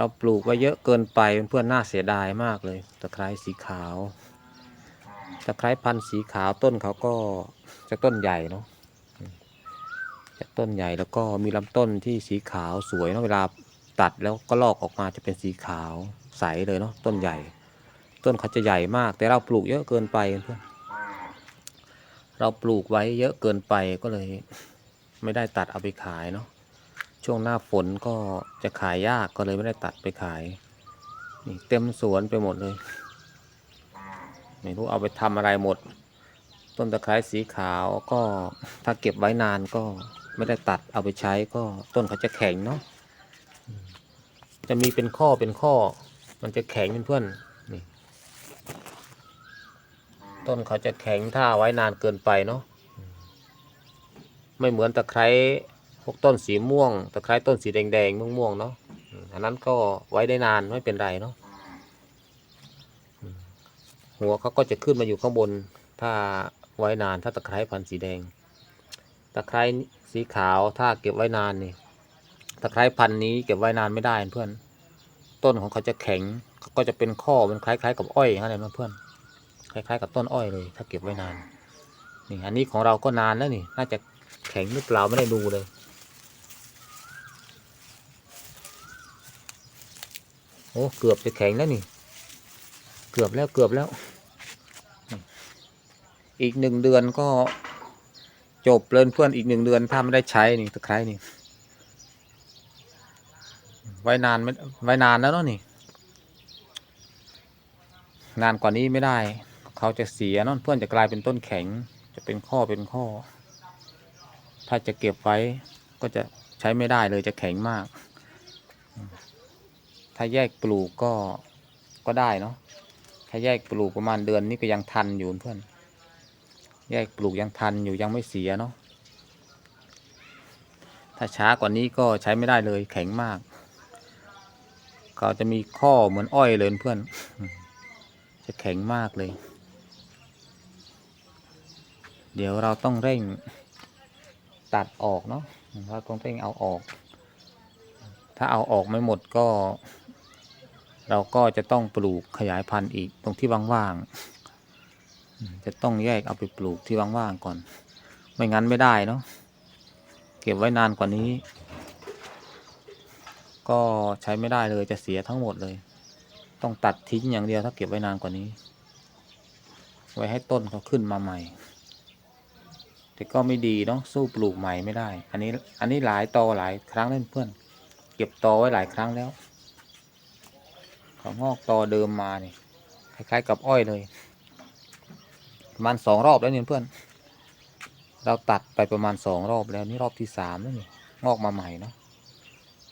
เราปลูกไว้เยอะเกินไปเพื่อนๆน่าเสียดายมากเลยตะไคร้สีขาวตะไคร้พันธุ์สีขาวต้นเขาก็จะต้นใหญ่เนาะจะต้นใหญ่แล้วก็มีลำต้นที่สีขาวสวยเนาะเวลาตัดแล้วก็ลอกออกมาจะเป็นสีขาวใสเลยเนาะต้นใหญ่ ต้นเขาจะใหญ่มาก แต่เราปลูกเยอะเกินไปเพื่อนเราปลูกไว้เยอะเกินไปก็เลย ไม่ได้ตัดเอาไปขายเนาะ ช่วงหน้าฝนก็จะขายยากก็เลยไม่ได้ตัดไปขายนี่เต็มสวนไปหมดเลย ไม่รู้เอาไปทำอะไรหมด ต้นตะไคร้สีขาวก็ถ้าเก็บไว้นานก็ไม่ได้ตัดเอาไปใช้ก็ต้นเขาจะแข็งเนาะจะมีเป็นข้อเป็นข้อ มันจะแข็งเพื่อนๆนี่ต้นเขาจะแข็งถ้าไว้นานเกินไปเนาะไม่เหมือนตะไคร้ วกต้นสีม่วงตะไคร้ต้นสีแดงๆม่วงๆเนาะอันนั้นก็ไว้ได้นานไม่เป็นไรเนาะหัวเขาก็จะขึ้นมาอยู่ข้างบน ถ้าไว้นานถ้าตะไคร้พันธุ์สีแดง ตะไคร้สีขาวถ้าเก็บไว้นานนี่ตะไคร้พันธุ์นี้เก็บไว้นานไม่ได้เพื่อน ต้นของเขาจะแข็งก็จะเป็นข้อมันคล้าย ๆ กับอ้อยอะไรนะเพื่อนคล้ายๆ กับต้นอ้อยเลย ถ้าเก็บไว้นานนี่อันนี้ของเราก็นานแล้วนี่ น่าจะแข็งหรือเปล่าไม่ได้ดูเลย อ้เกือบจะแข็งแล้วนี่ เกือบแล้วเกือบแล้ว อีกหนึ่งเดือนก็จบเลยเพื่อนอีกหนึ่งเดือนถ้าไม่ได้ใช้นี่ตะไคร้นี่ ไว้นานไม่ไว้นานแล้วเนาะนี่ นานกว่านี้ไม่ได้ เขาจะเสียเนาะเพื่อนจะกลายเป็นต้นแข็ง จะเป็นข้อเป็นข้อ ถ้าจะเก็บไว้ก็จะใช้ไม่ได้เลยจะแข็งมาก ถ้าแยกปลูกก็ก็ได้เนาะถ้าแยกปลูกประมาณเดือนนี้ก็ยังทันอยู่เพื่อน แยกปลูกยังทันอยู่ยังไม่เสียเนาะถ้าช้ากว่านี้ก็ใช้ไม่ได้เลยแข็งมาก เขาจะมีข้อเหมือนอ้อยเลยเพื่อน จะแข็งมากเลย เดี๋ยวเราต้องเร่งตัดออกเนาะเราต้องเร่งเอาออก ถ้าเอาออกไม่หมดก็ เราก็จะต้องปลูกขยายพันธุ์อีกตรงที่ว่างๆ จะต้องแยกเอาไปปลูกที่ว่างๆก่อน ไม่งั้นไม่ได้เนาะ เก็บไว้นานกว่านี้ ก็ใช้ไม่ได้เลยจะเสียทั้งหมดเลย ต้องตัดทิ้งอย่างเดียวถ้าเก็บไว้นานกว่านี้ ไว้ให้ต้นเขาขึ้นมาใหม่ แต่ก็ไม่ดีเนาะสู้ปลูกใหม่ไม่ได้ อันนี้ อันนี้หลายตอหลายครั้งแล้วเพื่อน เก็บตอไว้หลายครั้งแล้วางอกตอเดิมมาเนี่ยคล้ายๆ กับอ้อยเลยประมาณสองรอบแล้วเนี่ยเพื่อน เราตัดไปประมาณสองรอบแล้วนี่รอบที่สามแล้วนี่งอกมาใหม่เนาะ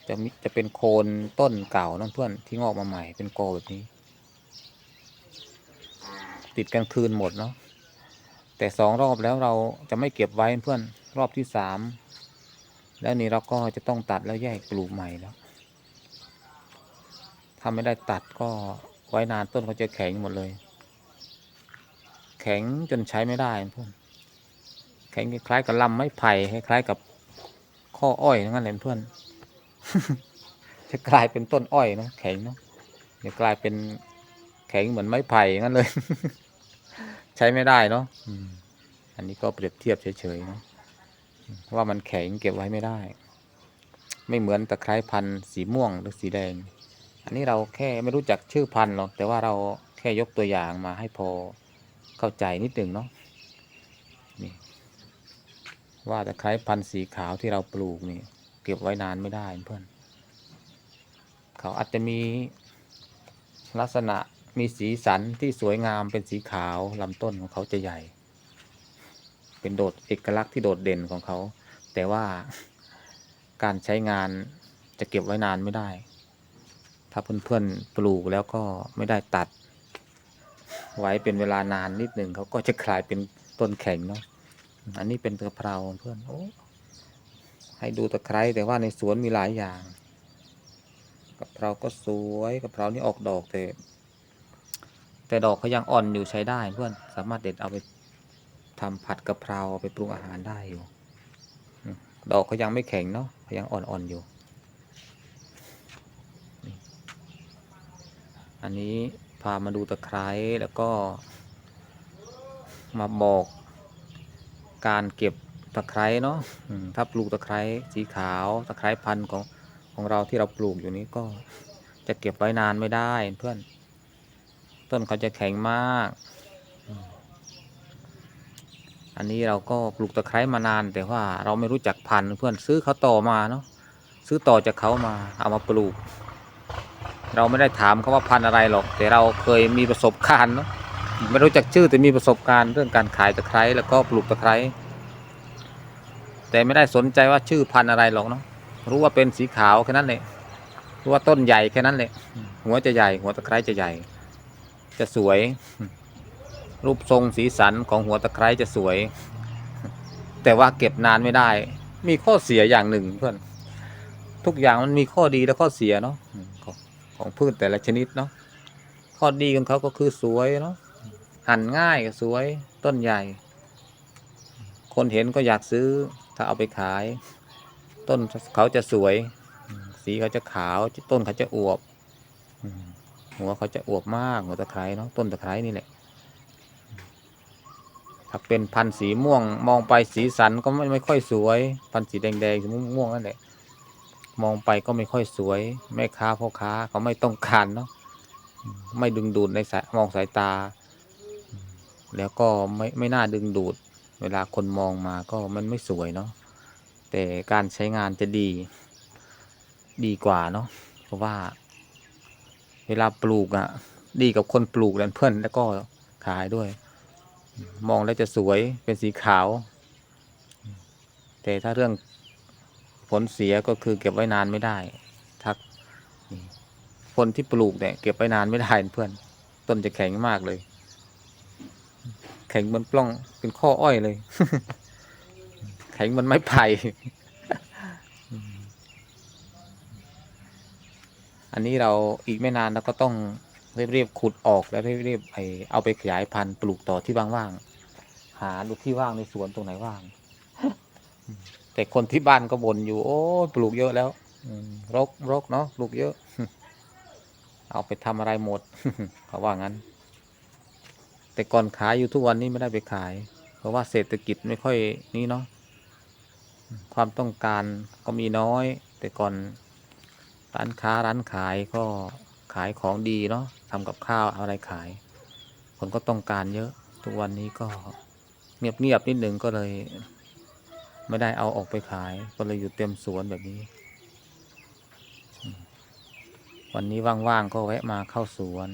จะมีจะเป็นโคนต้นเก่านั่นเพื่อนที่งอกมาใหม่เป็นกอแบบนี้ ติดกันคืนหมดเนาะแต่สองรอบแล้วเราจะไม่เก็บไว้เพื่อนรอบที่สามแล้วนี่เราก็จะต้องตัดแล้วแยกปลูกใหม่แล้ว ถ้าไม่ได้ตัดก็ไว้นานต้นเขาจะแข็งหมดเลย แข็งจนใช้ไม่ได้เพื่อนแข็งคล้ายกับลำไม้ไผ่คล้ายกับข้ออ้อยนั่นแหละเพื่อนจะกลายเป็นต้นอ้อยเนะแข็งเนาะจะกลายเป็นแข็งเหมือนไม้ไผ่งั้นเลย ใช้ไม่ได้เนาะอันนี้ก็เปรียบเทียบเฉยๆเนาะว่ามันแข็งเก็บไว้ไม่ได้ ไม่เหมือนตะไคร้พันธุ์สีม่วงหรือสีแดง อันนี้เราแค่ไม่รู้จักชื่อพันธุ์หรอกแต่ว่าเราแค่ยกตัวอย่างมาให้พอเข้าใจนิดหนึ่งเนาะนี่ว่าตะไคร้พันธุ์สีขาวที่เราปลูกนี่เก็บไว้นานไม่ได้เพื่อน เขาอาจจะมีลักษณะมีสีสันที่สวยงามเป็นสีขาวลำต้นของเขาจะใหญ่ เป็นโดดเอกลักษณ์ที่โดดเด่นของเขา แต่ว่าการใช้งานจะเก็บไว้นานไม่ได้ ถ้าเพื่อนๆปลูกแล้วก็ไม่ได้ตัด ไว้เป็นเวลานานนิดหนึ่งเขาก็จะกลายเป็นต้นแข็งเนาะอันนี้เป็นกะเพราเพื่อนโอ้ให้ดูตะไคร้แต่ว่าในสวนมีหลายอย่างกะเพราก็สวยกะเพรานี่ออกดอกแต่แต่ดอกเขายังอ่อนอยู่ใช้ได้เพื่อนสามารถเด็ดเอาไปทำผัดกะเพราไปปรุงอาหารได้อยู่ ดอกเขายังไม่แข็งเนาะเขายังอ่อนๆอยู่ อันนี้พามาดูตะไคร้แล้วก็ มาบอก การเก็บตะไคร้เนาะถ้าปลูกตะไคร้สีขาวตะไคร้พันธุ์ของของเราที่เราปลูกอยู่นี้ก็จะเก็บไว้นานไม่ได้เพื่อน ต้นเขาจะแข็งมาก อันนี้เราก็ปลูกตะไคร้มานาน แต่ว่าเราไม่รู้จักพันธุ์เพื่อนซื้อเขาต่อมาเนาะซื้อต่อจากเขามาเอามาปลูก เราไม่ได้ถามเขาว่าพันธุ์อะไรหรอก แต่เราเคยมีประสบการณ์เนาะไม่รู้จักชื่อแต่มีประสบการณ์เรื่องการขายตะไคร้แล้วก็ปลูกตะไคร้แต่ไม่ได้สนใจว่าชื่อพันธุ์อะไรหรอกเนาะรู้ว่าเป็นสีขาวแค่นั้นเลยรู้ว่าต้นใหญ่แค่นั้นเลยหัวจะใหญ่ หัวตะไคร้จะใหญ่ จะสวย รูปทรงสีสันของหัวตะไคร้จะสวย แต่ว่าเก็บนานไม่ได้ มีข้อเสียอย่างหนึ่งเพื่อนทุกอย่างมันมีข้อดีและข้อเสียเนาะ ของพืชแต่ละชนิดเนาะข้อดีของเขาก็คือสวยเนาะหั่นง่ายก็สวยต้นใหญ่ คนเห็นก็อยากซื้อถ้าเอาไปขาย ต้นเขาจะสวย สีเขาจะขาวต้นเขาจะอวบหัวเขาจะอวบมากหัวตะไคร้เนาะต้นตะไคร้นี่แหละถ้าเป็นพันธุ์สีม่วงมองไปสีสันก็ไม่ไม่ค่อยสวย พันธุ์สีแดงแดงๆสีม่วงนั่นแหละ มองไปก็ไม่ค่อยสวย แม่ค้าพ่อค้าเขาไม่ต้องการเนาะไม่ดึงดูดในสายมองสายตา แล้วก็ไม่ไม่น่าดึงดูด เวลาคนมองมาก็มันไม่สวยเนาะแต่การใช้งานจะดีดีกว่าเนาะเพราะว่า เวลาปลูกอะ่ะ ดีกับคนปลูกแล้วเพื่อนแล้วก็ขายด้วย มองแล้วจะสวยเป็นสีขาว แต่ถ้าเรื่อง ผลเสียก็คือเก็บไว้นานไม่ได้ทักคนที่ปลูกเนี่ยเก็บไว้นานไม่ได้เพื่อน ต้นจะแข็งมากเลย แข็งมันปล้องเป็นข้ออ้อยเลย แข็งมันไม้ไผ่ อันนี้เราอีกไม่นานเราก็ต้องเรียบๆขุดออกแล้วเรียบๆไปเอาไปขยายพันธุ์ปลูกต่อที่ว่างๆหาดูที่ว่างในสวนตรงไหนว่าง แต่คนที่บ้านก็บ่นอยู่ โอ้ปลูกเยอะแล้วรกรกเนาะปลูกเยอะ เอาไปทำอะไรหมดเขาว่างั้น แต่ก่อนขายอยู่ทุกวันนี้ไม่ได้ไปขาย เพราะว่าเศรษฐกิจไม่ค่อยนี้เนาะความต้องการก็มีน้อย แต่ก่อนร้านค้าร้านขายก็ขายของดีเนาะทำกับข้าวอะไรขาย คนก็ต้องการเยอะ ทุกวันนี้ก็เงียบเงียบๆนิดหนึ่งก็เลย ไม่ได้เอาออกไปขาย ก็เลยอยู่เต็มสวนแบบนี้ วันนี้ว่างๆก็แวะมาเข้าสวน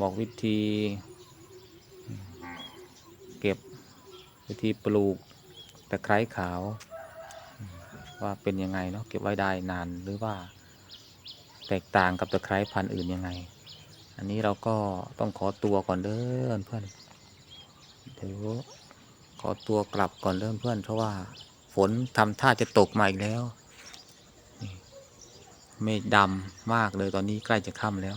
บอกวิธี เก็บวิธีปลูกตะไคร้ขาว ว่าเป็นยังไงเนาะเก็บไว้ได้นานหรือว่าแตกต่างกับตะไคร้พันธุ์อื่นยังไง อันนี้เราก็ต้องขอตัวก่อนเด้อเพื่อนเดี๋ยว อตัวกลับก่อนเริ่มเพื่อน เพราะว่าฝนทำท่าจะตกมาอีกแล้วนี่เมฆดำมากเลยตอนนี้ใกล้จะค่ำแล้ว